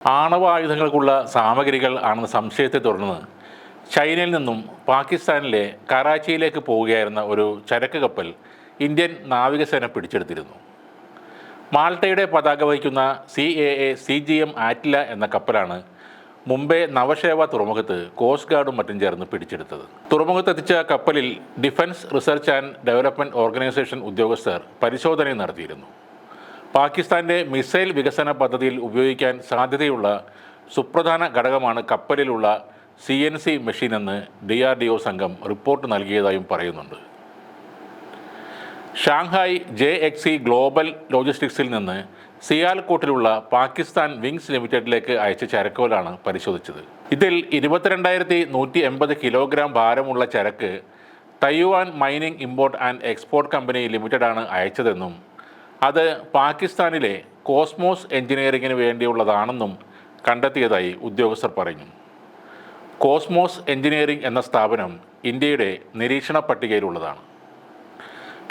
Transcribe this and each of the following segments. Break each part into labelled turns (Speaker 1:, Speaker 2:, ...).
Speaker 1: ആണവായുധങ്ങൾക്കുള്ള സാമഗ്രികൾ ആണെന്ന സംശയത്തെ തുടർന്ന് ചൈനയിൽ നിന്നും പാകിസ്ഥാനിലെ കറാച്ചിയിലേക്ക് പോവുകയായിരുന്ന ഒരു ചരക്ക് കപ്പൽ ഇന്ത്യൻ നാവികസേന പിടിച്ചെടുത്തിരുന്നു. മാൾട്ടയുടെ പതാക വഹിക്കുന്ന C A A C G M Attila എന്ന കപ്പലാണ് മുംബൈ നവശേവ തുറമുഖത്ത് കോസ്റ്റ് ഗാർഡും മറ്റും ചേർന്ന് പിടിച്ചെടുത്തത്. തുറമുഖത്തെത്തിച്ച കപ്പലിൽ defence research and development organisation ഉദ്യോഗസ്ഥർ പരിശോധനയും നടത്തിയിരുന്നു. പാകിസ്ഥാന്റെ മിസൈൽ വികസന പദ്ധതിയിൽ ഉപയോഗിക്കാൻ സാധ്യതയുള്ള സുപ്രധാന ഘടകമാണ് കപ്പലിലുള്ള സി എൻ സി മെഷീനെന്ന് ഡി ആർ ഡി ഒ സംഘം റിപ്പോർട്ട് നൽകിയതായും പറയുന്നുണ്ട്. Shanghai J X C global ലോജിസ്റ്റിക്സിൽ നിന്ന് സിയാൽകോട്ടിലുള്ള പാകിസ്ഥാൻ വിങ്സ് ലിമിറ്റഡിലേക്ക് അയച്ച ചരക്കുകളാണ് പരിശോധിച്ചത്. ഇതിൽ ഇരുപത്തിരണ്ടായിരത്തി നൂറ്റി എൺപത് കിലോഗ്രാം ഭാരമുള്ള ചരക്ക് Taiyuan mining import and export company ലിമിറ്റഡാണ് അയച്ചതെന്നും അത് പാകിസ്ഥാനിലെ കോസ്മോസ് എഞ്ചിനീയറിംഗിന് വേണ്ടിയുള്ളതാണെന്നും കണ്ടെത്തിയതായി ഉദ്യോഗസ്ഥർ പറഞ്ഞു കോസ്മോസ് എഞ്ചിനീയറിംഗ് എന്ന സ്ഥാപനം ഇന്ത്യയുടെ നിരീക്ഷണ പട്ടികയിലുള്ളതാണ്.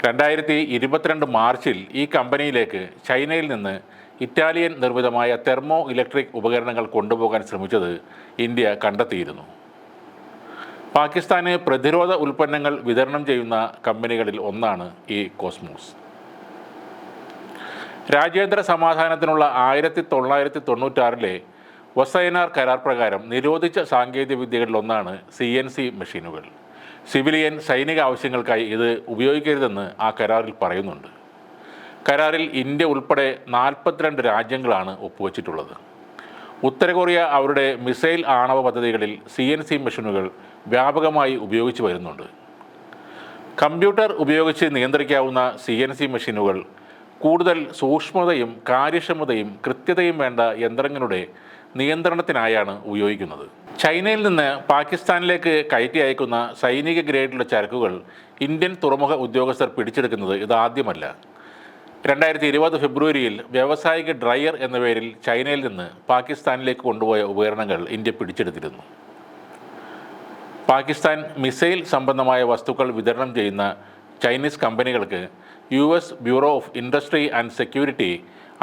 Speaker 1: രണ്ടായിരത്തി ഇരുപത്തിരണ്ട് മാർച്ചിൽ ഈ കമ്പനിയിലേക്ക് ചൈനയിൽ നിന്ന് ഇറ്റാലിയൻ നിർമ്മിതമായ തെർമോ ഇലക്ട്രിക് ഉപകരണങ്ങൾ കൊണ്ടുപോകാൻ ശ്രമിച്ചത് ഇന്ത്യ കണ്ടെത്തിയിരുന്നു. പാകിസ്ഥാന് പ്രതിരോധ ഉൽപ്പന്നങ്ങൾ വിതരണം ചെയ്യുന്ന കമ്പനികളിൽ ഒന്നാണ് ഈ കോസ്മോസ്. രാജ്യാന്തര സമാധാനത്തിനുള്ള ആയിരത്തി തൊള്ളായിരത്തി തൊണ്ണൂറ്റാറിലെ വസൈനാർ കരാർ പ്രകാരം നിരോധിച്ച സാങ്കേതിക വിദ്യകളിലൊന്നാണ് സി എൻ സി മെഷീനുകൾ. സിവിലിയൻ സൈനിക ആവശ്യങ്ങൾക്കായി ഇത് ഉപയോഗിക്കരുതെന്ന് ആ കരാറിൽ പറയുന്നുണ്ട്. കരാറിൽ ഇന്ത്യ ഉൾപ്പെടെ നാൽപ്പത്തിരണ്ട് രാജ്യങ്ങളാണ് ഒപ്പുവച്ചിട്ടുള്ളത്. ഉത്തര കൊറിയ അവരുടെ മിസൈൽ ആണവ പദ്ധതികളിൽ സി എൻ സി മെഷീനുകൾ വ്യാപകമായി ഉപയോഗിച്ചു വരുന്നുണ്ട്. കമ്പ്യൂട്ടർ ഉപയോഗിച്ച് നിയന്ത്രിക്കാവുന്ന സി എൻ സി മെഷീനുകൾ കൂടുതൽ സൂക്ഷ്മതയും കാര്യക്ഷമതയും കൃത്യതയും വേണ്ട യന്ത്രങ്ങളുടെ നിയന്ത്രണത്തിനായാണ് ഉപയോഗിക്കുന്നത്. ചൈനയിൽ നിന്ന് പാകിസ്ഥാനിലേക്ക് കയറ്റി അയക്കുന്ന സൈനിക ഗ്രേഡിലുള്ള ചരക്കുകൾ ഇന്ത്യൻ തുറമുഖ ഉദ്യോഗസ്ഥർ പിടിച്ചെടുക്കുന്നത് ഇതാദ്യമല്ല രണ്ടായിരത്തി ഇരുപത് ഫെബ്രുവരിയിൽ വ്യാവസായിക ഡ്രയർ എന്ന പേരിൽ ചൈനയിൽ നിന്ന് പാകിസ്ഥാനിലേക്ക് കൊണ്ടുപോയ ഉപകരണങ്ങൾ ഇന്ത്യ പിടിച്ചെടുത്തിരുന്നു. പാകിസ്ഥാൻ മിസൈൽ സംബന്ധമായ വസ്തുക്കൾ വിതരണം ചെയ്യുന്ന ചൈനീസ് കമ്പനികൾക്ക് U S bureau of industry and security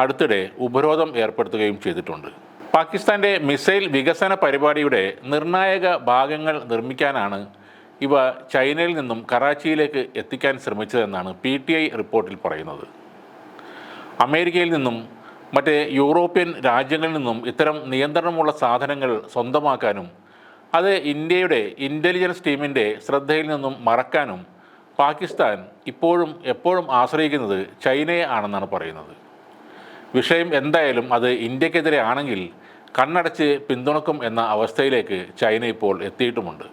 Speaker 1: അടുത്തിടെ ഉപരോധം ഏർപ്പെടുത്തുകയും ചെയ്തിട്ടുണ്ട്. പാകിസ്ഥാന്റെ മിസൈൽ വികസന പരിപാടിയുടെ നിർണായക ഭാഗങ്ങൾ നിർമ്മിക്കാനാണ് ഇവ ചൈനയിൽ നിന്നും കറാച്ചിയിലേക്ക് എത്തിക്കാൻ ശ്രമിച്ചതെന്നാണ് പി ടി ഐ റിപ്പോർട്ടിൽ പറയുന്നത്. അമേരിക്കയിൽ നിന്നും മറ്റ് യൂറോപ്യൻ രാജ്യങ്ങളിൽ നിന്നും ഇത്തരം നിയന്ത്രണമുള്ള സാധനങ്ങൾ സ്വന്തമാക്കാനും അത് ഇന്ത്യയുടെ ഇന്റലിജൻസ് ടീമിന്റെ ശ്രദ്ധയിൽ നിന്നും മറക്കാനും പാകിസ്ഥാൻ ഇപ്പോഴും എപ്പോഴും ആശ്രയിക്കുന്നത് ചൈനയെ ആണെന്നാണ് പറയുന്നത്. വിഷയം എന്തായാലും അത് ഇന്ത്യക്കെതിരെ ആണെങ്കിൽ കണ്ണടച്ച് പിന്തുണക്കും എന്ന അവസ്ഥയിലേക്ക് ചൈന ഇപ്പോൾ എത്തിയിട്ടുമുണ്ട്.